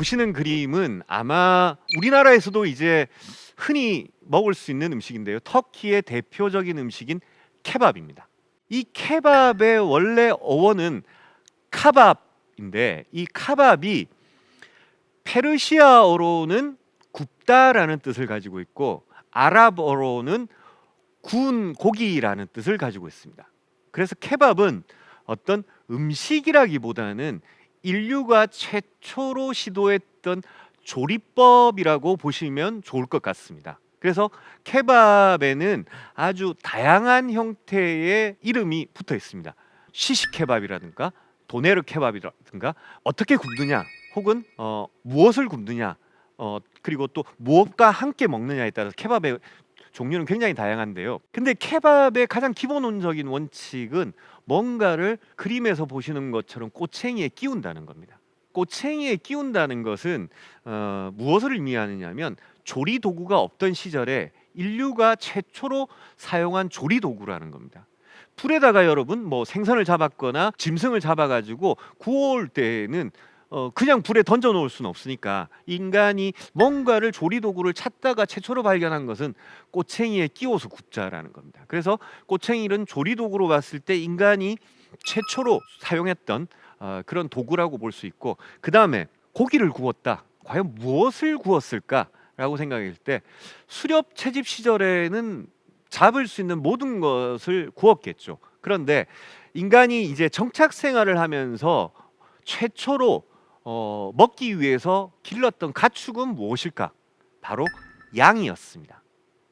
보시는 그림은 아마 우리나라에서도 이제 흔히 먹을 수 있는 음식인데요. 터키의 대표적인 음식인 케밥입니다. 이 케밥의 원래 어원은 카밥인데 이 카밥이 페르시아어로는 굽다라는 뜻을 가지고 있고 아랍어로는 구운 고기라는 뜻을 가지고 있습니다. 그래서 케밥은 어떤 음식이라기보다는 인류가 최초로 시도했던 조리법이라고 보시면 좋을 것 같습니다. 그래서 케밥에는 아주 다양한 형태의 이름이 붙어 있습니다. 시식 케밥이라든가 도네르 케밥이라든가 어떻게 굽느냐 혹은 어, 무엇을 굽느냐 어, 그리고 또 무엇과 함께 먹느냐에 따라서 케밥의 종류는 굉장히 다양한데요. 근데 케밥의 가장 기본적인 원칙은 뭔가를 그림에서 보시는 것처럼 꼬챙이에 끼운다는 겁니다. 꼬챙이에 끼운다는 것은 어, 무엇을 의미하느냐면 조리 도구가 없던 시절에 인류가 최초로 사용한 조리 도구라는 겁니다. 불에다가 여러분 뭐 생선을 잡았거나 짐승을 잡아가지고 구워올 때에는 어, 그냥 불에 던져 놓을 수는 없으니까 인간이 뭔가를 조리 도구를 찾다가 최초로 발견한 것은 꼬챙이에 끼워서 굽자라는 겁니다. 그래서 꼬챙이는 조리 도구로 봤을 때 인간이 최초로 사용했던 어, 그런 도구라고 볼 수 있고 그 다음에 고기를 구웠다. 과연 무엇을 구웠을까라고 생각할 때 수렵 채집 시절에는 잡을 수 있는 모든 것을 구웠겠죠. 그런데 인간이 이제 정착 생활을 하면서 최초로 어, 먹기 위해서 길렀던 가축은 무엇일까? 바로 양이었습니다.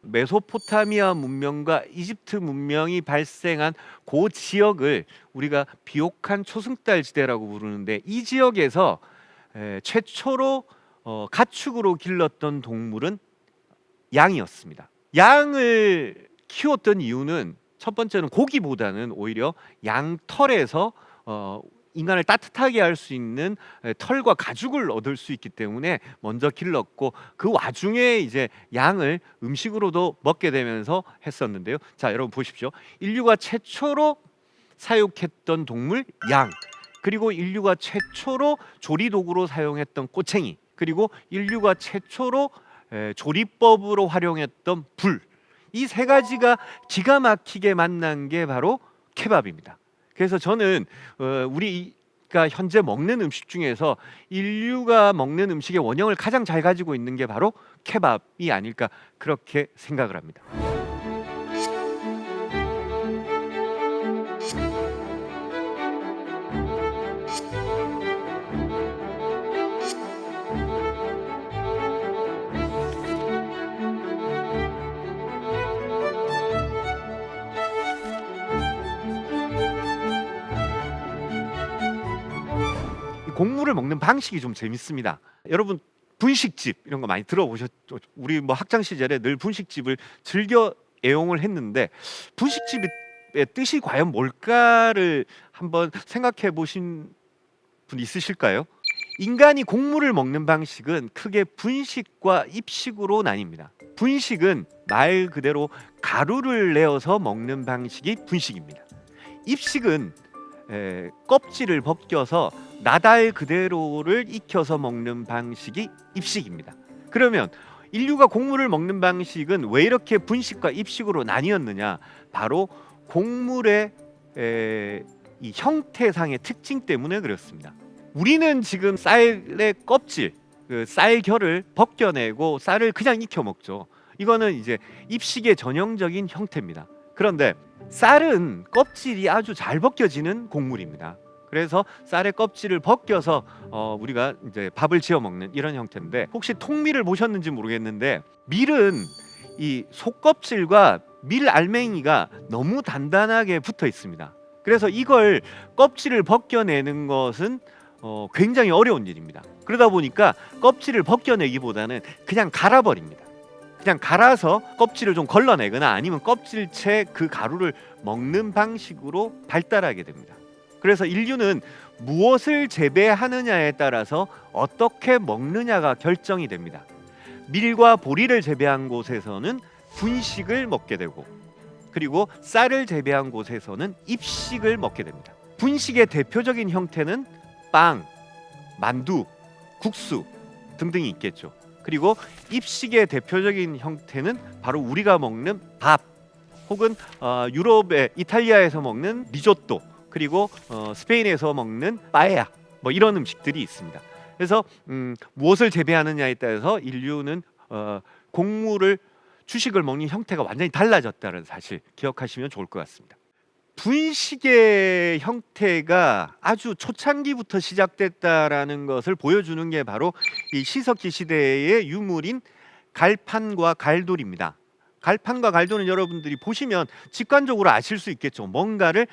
메소포타미아 문명과 이집트 문명이 발생한 그 지역을 우리가 비옥한 초승달 지대라고 부르는데 이 지역에서 에, 최초로 어, 가축으로 길렀던 동물은 양이었습니다. 양을 키웠던 이유는 첫 번째는 고기보다는 오히려 양 털에서 어, 인간을 따뜻하게 할 수 있는 에, 털과 가죽을 얻을 수 있기 때문에 먼저 길렀고 그 와중에 이제 양을 음식으로도 먹게 되면서 했었는데요. 자, 여러분 보십시오. 인류가 최초로 사육했던 동물 양, 그리고 인류가 최초로 조리 도구로 사용했던 꼬챙이, 그리고 인류가 최초로 에, 조리법으로 활용했던 불. 이 세 가지가 기가 막히게 만난 게 바로 케밥입니다. 그래서 저는 어, 우리가 현재 먹는 음식 중에서 인류가 먹는 음식의 원형을 가장 잘 가지고 있는 게 바로 케밥이 아닐까 그렇게 생각을 합니다. 곡물을 먹는 방식이 좀 재밌습니다. 여러분 분식집 이런 거 많이 들어보셨죠? 우리 뭐 학창 시절에 늘 분식집을 즐겨 애용을 했는데 분식집의 뜻이 과연 뭘까를 한번 생각해 보신 분 있으실까요? 인간이 곡물을 먹는 방식은 크게 분식과 입식으로 나뉩니다. 분식은 말 그대로 가루를 내어서 먹는 방식이 분식입니다. 입식은 에, 껍질을 벗겨서 나달 그대로를 익혀서 먹는 방식이 입식입니다. 그러면 인류가 곡물을 먹는 방식은 왜 이렇게 분식과 입식으로 나뉘었느냐? 바로 곡물의 에, 이 형태상의 특징 때문에 그렇습니다. 우리는 지금 쌀의 껍질, 그 쌀결을 벗겨내고 쌀을 그냥 익혀 먹죠. 이거는 이제 입식의 전형적인 형태입니다. 그런데 쌀은 껍질이 아주 잘 벗겨지는 곡물입니다. 그래서 쌀의 껍질을 벗겨서 어, 우리가 이제 밥을 지어 먹는 이런 형태인데 혹시 통밀을 보셨는지 모르겠는데 밀은 이 속껍질과 밀 알맹이가 너무 단단하게 붙어 있습니다. 그래서 이걸 껍질을 벗겨내는 것은 어, 굉장히 어려운 일입니다. 그러다 보니까 껍질을 벗겨내기보다는 그냥 갈아버립니다. 그냥 갈아서 껍질을 좀 걸러내거나 아니면 껍질째 그 가루를 먹는 방식으로 발달하게 됩니다. 그래서 인류는 무엇을 재배하느냐에 따라서 어떻게 먹느냐가 결정이 됩니다. 밀과 보리를 재배한 곳에서는 분식을 먹게 되고 그리고 쌀을 재배한 곳에서는 입식을 먹게 됩니다. 분식의 대표적인 형태는 빵, 만두, 국수 등등이 있겠죠. 그리고 입식의 대표적인 형태는 바로 우리가 먹는 밥 혹은 어, 유럽의 이탈리아에서 먹는 리조또 그리고 어, 스페인에서 먹는 빠에야 뭐 이런 음식들이 있습니다. 그래서 음, 무엇을 재배하느냐에 따라서 인류는 어, 곡물을 주식을 먹는 형태가 완전히 달라졌다는 사실 기억하시면 좋을 것 같습니다. 분식의 형태가 아주 초창기부터 시작됐다라는 것을 보여주는 게 바로 이 시석기 시대의 유물인 갈판과 갈돌입니다. 갈판과 갈돌은 여러분들이 보시면 직관적으로 아실 수 있겠죠. 뭔가를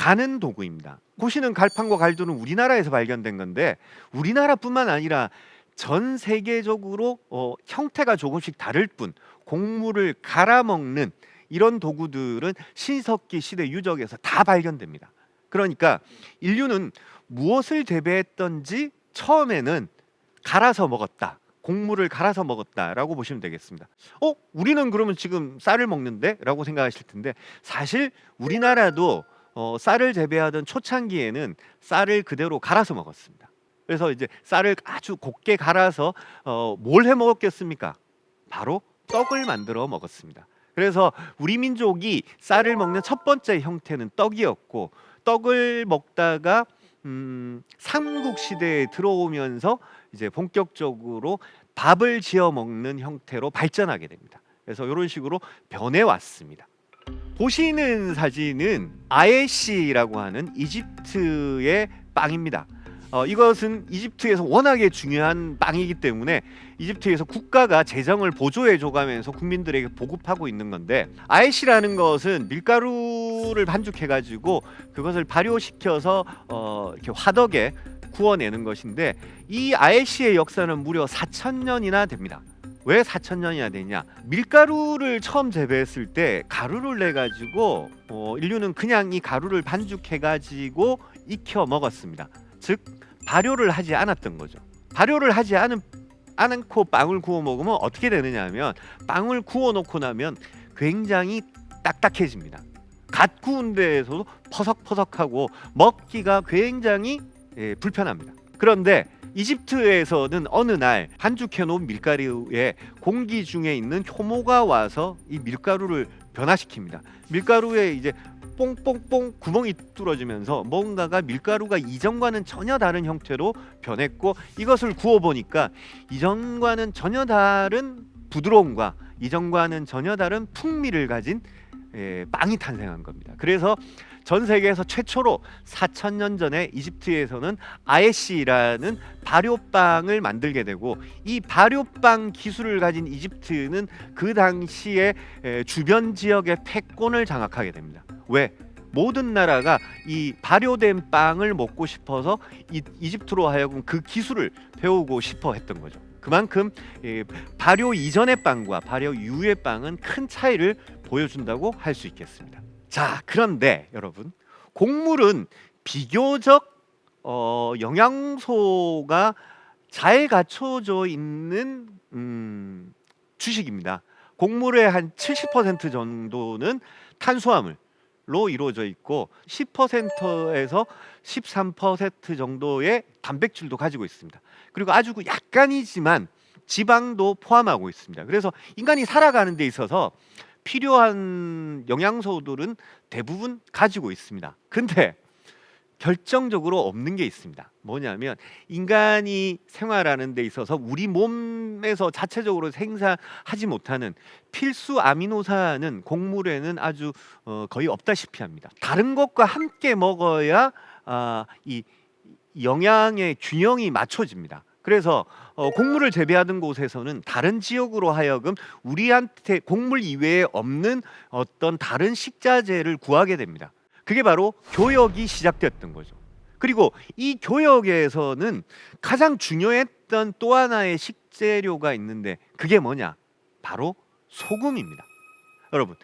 가는 도구입니다. 보시는 갈판과 갈돌은 우리나라에서 발견된 건데 우리나라뿐만 아니라 전 세계적으로 어, 형태가 조금씩 다를 뿐 곡물을 갈아 먹는 이런 도구들은 신석기 시대 유적에서 다 발견됩니다. 그러니까 인류는 무엇을 재배했던지 처음에는 갈아서 먹었다. 곡물을 갈아서 먹었다라고 보시면 되겠습니다. 어, 우리는 그러면 지금 쌀을 먹는데라고 생각하실 텐데 사실 우리나라도 어, 쌀을 재배하던 초창기에는 쌀을 그대로 갈아서 먹었습니다. 그래서 이제 쌀을 아주 곱게 갈아서 어, 뭘 해 먹었겠습니까? 바로 떡을 만들어 먹었습니다. 그래서 우리 민족이 쌀을 먹는 첫 번째 형태는 떡이었고 떡을 먹다가 음, 삼국 시대에 들어오면서 이제 본격적으로 밥을 지어 먹는 형태로 발전하게 됩니다. 그래서 이런 식으로 변해 왔습니다. 보시는 사진은 아에시라고 하는 이집트의 빵입니다. 어, 이것은 이집트에서 워낙에 중요한 빵이기 때문에 이집트에서 국가가 재정을 보조해 줘가면서 국민들에게 보급하고 있는 건데 아에시라는 것은 밀가루를 반죽해 가지고 그것을 발효시켜서 어, 이렇게 화덕에 구워내는 것인데 이 아에시의 역사는 무려 4천 년이나 됩니다. 왜 4천 년이나 되냐? 밀가루를 처음 재배했을 때 가루를 내 가지고 어, 인류는 그냥 이 가루를 반죽해 가지고 익혀 먹었습니다. 즉 발효를 하지 않았던 거죠. 발효를 하지 않은 않고 빵을 구워 먹으면 어떻게 되느냐면 빵을 구워 놓고 나면 굉장히 딱딱해집니다. 갓 구운 데에서도 퍼석퍼석하고 먹기가 굉장히 예, 불편합니다. 그런데 이집트에서는 어느 날 반죽해 놓은 밀가루에 공기 중에 있는 효모가 와서 이 밀가루를 변화시킵니다. 밀가루에 이제 뽕뽕뽕 구멍이 뚫어지면서 뭔가가 밀가루가 이전과는 전혀 다른 형태로 변했고 이것을 구워 보니까 이전과는 전혀 다른 부드러움과 이전과는 전혀 다른 풍미를 가진 예, 빵이 탄생한 겁니다. 그래서 전 세계에서 최초로 4천 년 전에 이집트에서는 아에시라는 발효빵을 만들게 되고 이 발효빵 기술을 가진 이집트는 그 당시에 에, 주변 지역의 패권을 장악하게 됩니다. 왜? 모든 나라가 이 발효된 빵을 먹고 싶어서 이, 이집트로 하여금 그 기술을 배우고 싶어 했던 거죠. 그만큼 예, 발효 이전의 빵과 발효 이후의 빵은 큰 차이를 보여준다고 할 수 있겠습니다. 자, 그런데 여러분, 곡물은 비교적 어, 영양소가 잘 갖춰져 있는 음, 주식입니다. 곡물의 한 70% 정도는 탄수화물로 이루어져 있고 10%에서 13% 정도의 단백질도 가지고 있습니다. 그리고 아주 그 약간이지만 지방도 포함하고 있습니다. 그래서 인간이 살아가는 데 있어서 필요한 영양소들은 대부분 가지고 있습니다. 근데 결정적으로 없는 게 있습니다. 뭐냐면 인간이 생활하는 데 있어서 우리 몸에서 자체적으로 생산하지 못하는 필수 아미노산은 곡물에는 아주 어, 거의 없다시피 합니다. 다른 것과 함께 먹어야 아, 이 영양의 균형이 맞춰집니다. 그래서 어, 곡물을 재배하던 곳에서는 다른 지역으로 하여금 우리한테 곡물 이외에 없는 어떤 다른 식자재를 구하게 됩니다. 그게 바로 교역이 시작됐던 거죠. 그리고 이 교역에서는 가장 중요했던 또 하나의 식재료가 있는데 그게 뭐냐? 바로 소금입니다. 여러분,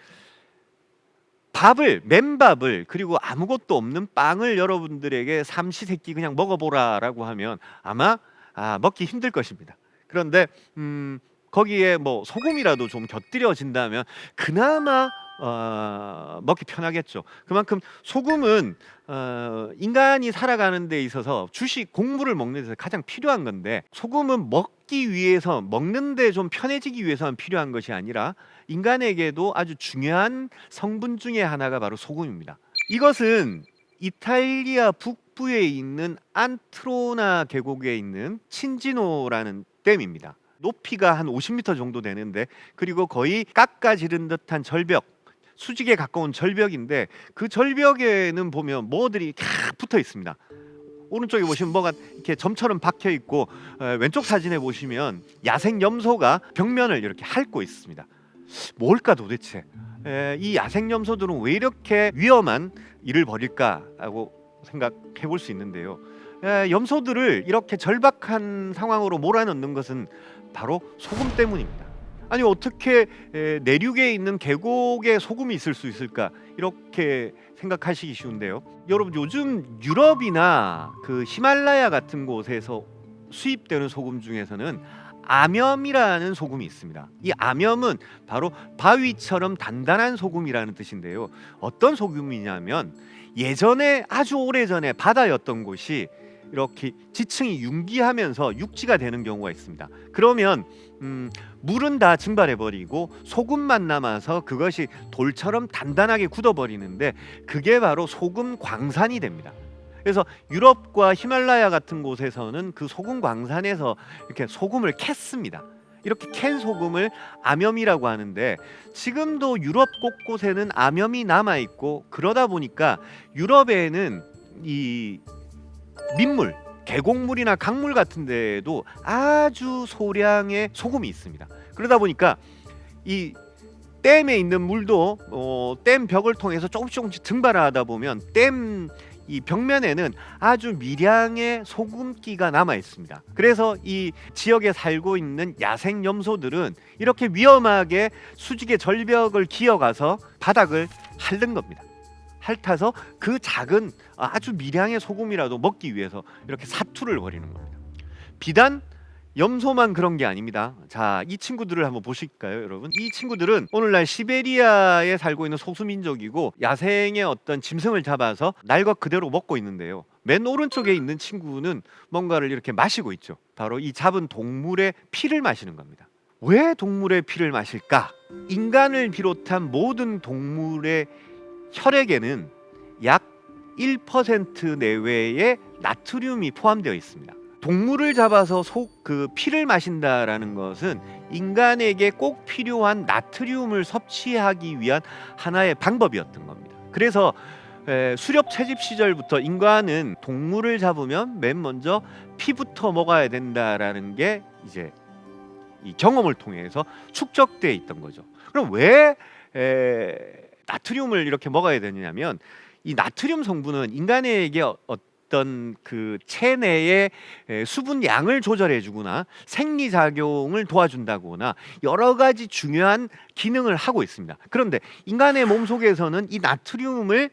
밥을 맨밥을 그리고 아무것도 없는 빵을 여러분들에게 삼시세끼 그냥 먹어보라라고 하면 아마 아, 먹기 힘들 것입니다. 그런데 음, 거기에 뭐 소금이라도 좀 곁들여진다면 그나마 어, 먹기 편하겠죠. 그만큼 소금은 어, 인간이 살아가는 데 있어서 주식 곡물을 먹는 데서 가장 필요한 건데 소금은 먹 먹기 위해서 먹는데 좀 편해지기 위해서만 필요한 것이 아니라 인간에게도 아주 중요한 성분 중에 하나가 바로 소금입니다. 이것은 이탈리아 북부에 있는 안트로나 계곡에 있는 친지노라는 댐입니다. 높이가 한 50m 정도 되는데 그리고 거의 깎아지른 듯한 절벽 수직에 가까운 절벽인데 그 절벽에는 보면 뭐들이 쫙 붙어 있습니다. 오른쪽에 보시면 뭐가 이렇게 점처럼 박혀 있고 에, 왼쪽 사진에 보시면 야생 염소가 벽면을 이렇게 핥고 있습니다. 뭘까 도대체? 에, 이 야생 염소들은 왜 이렇게 위험한 일을 벌일까라고 생각해 볼 수 있는데요. 에, 염소들을 이렇게 절박한 상황으로 몰아넣는 것은 바로 소금 때문입니다. 아니 어떻게 에, 내륙에 있는 계곡에 소금이 있을 수 있을까 이렇게 생각하시기 쉬운데요. 여러분 요즘 유럽이나 그 히말라야 같은 곳에서 수입되는 소금 중에서는 암염이라는 소금이 있습니다. 이 암염은 바로 바위처럼 단단한 소금이라는 뜻인데요. 어떤 소금이냐면 예전에 아주 오래전에 바다였던 곳이 이렇게 지층이 융기하면서 육지가 되는 경우가 있습니다. 그러면 음, 물은 다 증발해 버리고 소금만 남아서 그것이 돌처럼 단단하게 굳어 버리는데 그게 바로 소금 광산이 됩니다. 그래서 유럽과 히말라야 같은 곳에서는 그 소금 광산에서 이렇게 소금을 캤습니다. 이렇게 캔 소금을 암염이라고 하는데 지금도 유럽 곳곳에는 암염이 남아 있고 그러다 보니까 유럽에는 이 민물 계곡물이나 강물 같은 데에도 아주 소량의 소금이 있습니다. 그러다 보니까 이 댐에 있는 물도 어, 댐 벽을 통해서 조금씩 조금씩 증발하다 보면 댐 이 벽면에는 아주 미량의 소금기가 남아 있습니다. 그래서 이 지역에 살고 있는 야생 염소들은 이렇게 위험하게 수직의 절벽을 기어가서 바닥을 핥는 겁니다. 핥아서 그 작은 아주 미량의 소금이라도 먹기 위해서 이렇게 사투를 벌이는 겁니다. 비단 염소만 그런 게 아닙니다. 자, 이 친구들을 한번 보실까요, 여러분? 이 친구들은 오늘날 시베리아에 살고 있는 소수민족이고 야생의 어떤 짐승을 잡아서 날것 그대로 먹고 있는데요. 맨 오른쪽에 있는 친구는 뭔가를 이렇게 마시고 있죠. 바로 이 잡은 동물의 피를 마시는 겁니다. 왜 동물의 피를 마실까? 인간을 비롯한 모든 동물의 혈액에는 약 1% 내외의 나트륨이 포함되어 있습니다. 동물을 잡아서 속 그 피를 마신다라는 것은 인간에게 꼭 필요한 나트륨을 섭취하기 위한 하나의 방법이었던 겁니다. 그래서 에, 수렵 채집 시절부터 인간은 동물을 잡으면 맨 먼저 피부터 먹어야 된다라는 게 이제 이 경험을 통해서 축적돼 있던 거죠. 그럼 왜 에, 나트륨을 이렇게 먹어야 되냐면 이 나트륨 성분은 인간에게 어- 어떤 그 체내의 에, 수분 양을 조절해 주거나 생리 작용을 도와준다거나 여러 가지 중요한 기능을 하고 있습니다. 그런데 인간의 몸 속에서는 이 나트륨을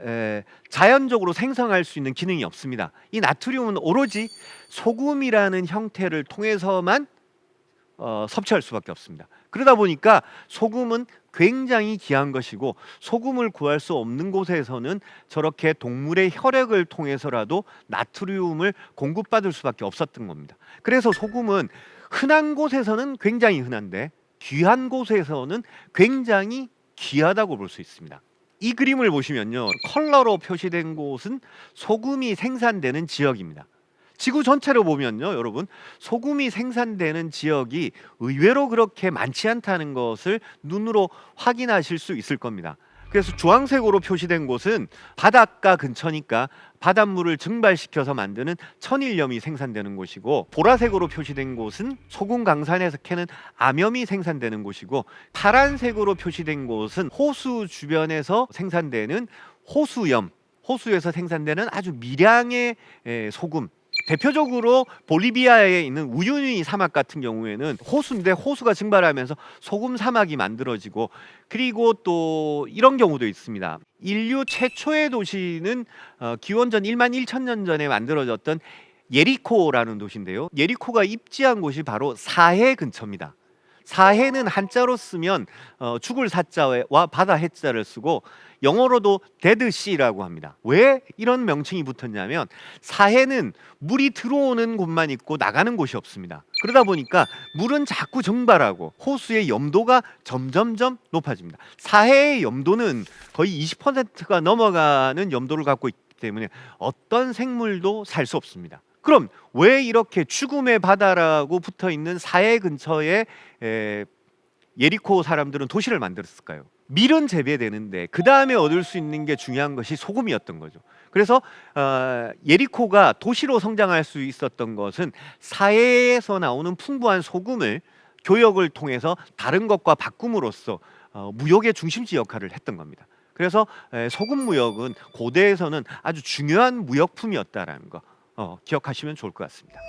에, 자연적으로 생성할 수 있는 기능이 없습니다. 이 나트륨은 오로지 소금이라는 형태를 통해서만 어, 섭취할 수밖에 없습니다. 그러다 보니까 소금은 굉장히 귀한 것이고 소금을 구할 수 없는 곳에서는 저렇게 동물의 혈액을 통해서라도 나트륨을 공급받을 수밖에 없었던 겁니다. 그래서 소금은 흔한 곳에서는 굉장히 흔한데 귀한 곳에서는 굉장히 귀하다고 볼 수 있습니다. 이 그림을 보시면요. 컬러로 표시된 곳은 소금이 생산되는 지역입니다. 지구 전체로 보면요, 여러분 소금이 생산되는 지역이 의외로 그렇게 많지 않다는 것을 눈으로 확인하실 수 있을 겁니다. 그래서 주황색으로 표시된 곳은 바닷가 근처니까 바닷물을 증발시켜서 만드는 천일염이 생산되는 곳이고 보라색으로 표시된 곳은 소금 강산에서 캐는 암염이 생산되는 곳이고 파란색으로 표시된 곳은 호수 주변에서 생산되는 호수염, 호수에서 생산되는 아주 미량의 에, 소금 대표적으로 볼리비아에 있는 우유니 사막 같은 경우에는 호수인데 호수가 증발하면서 소금 사막이 만들어지고 그리고 또 이런 경우도 있습니다. 인류 최초의 도시는 어, 기원전 1만 1천 년 전에 만들어졌던 예리코라는 도시인데요. 예리코가 입지한 곳이 바로 사해 근처입니다. 사해는 한자로 쓰면 어, 죽을 사자와 바다 해자를 쓰고 영어로도 데드 씨라고 합니다. 왜 이런 명칭이 붙었냐면 사해는 물이 들어오는 곳만 있고 나가는 곳이 없습니다. 그러다 보니까 물은 자꾸 증발하고 호수의 염도가 점점점 높아집니다. 사해의 염도는 거의 20%가 넘어가는 염도를 갖고 있기 때문에 어떤 생물도 살 수 없습니다. 그럼 왜 이렇게 죽음의 바다라고 붙어 있는 사해 근처에 에, 예리코 사람들은 도시를 만들었을까요? 밀은 재배되는데 그 다음에 얻을 수 있는 게 중요한 것이 소금이었던 거죠. 그래서 어, 예리코가 도시로 성장할 수 있었던 것은 사해에서 나오는 풍부한 소금을 교역을 통해서 다른 것과 바꿈으로써 어, 무역의 중심지 역할을 했던 겁니다. 그래서 에, 소금 무역은 고대에서는 아주 중요한 무역품이었다라는 거 어, 기억하시면 좋을 것 같습니다.